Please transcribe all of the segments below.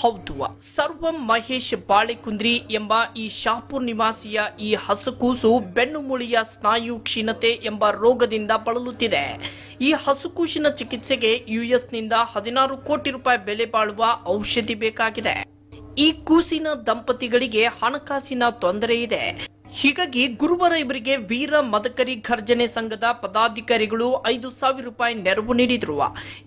ಹೌದು ಸರ್ವ ಮಹೇಶ್ ಬಾಳೆಕುಂದ್ರಿ ಎಂಬ ಈ ಶಾಪುರ್ ನಿವಾಸಿಯ ಈ ಹಸುಕೂಸು ಬೆನ್ನುಮೂಳೆಯ ಸ್ನಾಯು ಕ್ಷೀಣತೆ ಎಂಬ ರೋಗದಿಂದ ಬಳಲುತ್ತಿದೆ. ಈ ಹಸುಕೂಸಿನ ಚಿಕಿತ್ಸೆಗೆ ಯುಎಸ್ನಿಂದ ಹದಿನಾರು ಕೋಟಿ ರೂಪಾಯಿ ಬೆಲೆ ಬಾಳುವ ಔಷಧಿ ಬೇಕಾಗಿದೆ. ಈ ಕೂಸಿನ ದಂಪತಿಗಳಿಗೆ ಹಣಕಾಸಿನ ತೊಂದರೆ ಇದೆ. ಹೀಗಾಗಿ ಗುರುವಾರ ಇವರಿಗೆ ವೀರ ಮದಕರಿ ಖರ್ಜನೆ ಸಂಘದ ಪದಾಧಿಕಾರಿಗಳು ಐದು ಸಾವಿರ ರೂಪಾಯಿ ನೆರವು ನೀಡಿದ್ರು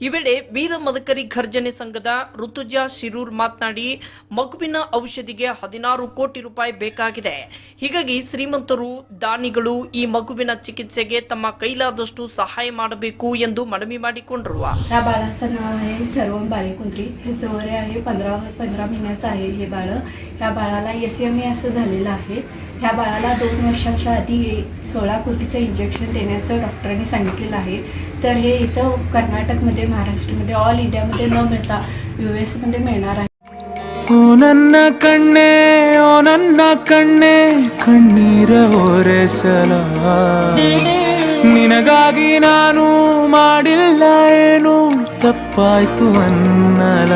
ಈ ವೇಳೆ ವೀರ ಮದಕರಿ ಖರ್ಜನೆ ಸಂಘದ ಋತುಜಾ ಶಿರೂರ್ ಮಾತನಾಡಿ ಮಗುವಿನ ಔಷಧಿಗೆ ಹದಿನಾರು ಕೋಟಿ ರೂಪಾಯಿ ಬೇಕಾಗಿದೆ ಹೀಗಾಗಿ ಶ್ರೀಮಂತರು ದಾನಿಗಳು ಈ ಮಗುವಿನ ಚಿಕಿತ್ಸೆಗೆ ತಮ್ಮ ಕೈಲಾದಷ್ಟು ಸಹಾಯ ಮಾಡಬೇಕು ಎಂದು ಮನವಿ ಮಾಡಿಕೊಂಡರು ह्या बाळाचं नाव आहे सर्वम बालेकुंद्री हे सवरे आहे पंधरा पंधरा महिन्याचं आहे हे बाळ ह्या बाळाला एस एम ए असं झालेलं आहे ह्या बाळाला दोन वर्षाच्या आधी सोळा कोटीचं इंजेक्शन देण्याचं डॉक्टरांनी सांगितलेलं आहे तर हे इथं कर्नाटकमध्ये महाराष्ट्रामध्ये ऑल इंडियामध्ये न मिळता यू एसमध्ये मिळणार आहे ಓ ನನ್ನ ಕಣ್ಣೆ ಓ ನನ್ನ ಕಣ್ಣೆ ಕಣ್ಣೀರ ಹೊರೆಸಲ ನಿನಗಾಗಿ ನಾನು ಮಾಡಿಲ್ಲ ಏನು ತಪ್ಪಾಯ್ತು ಅನ್ನಲ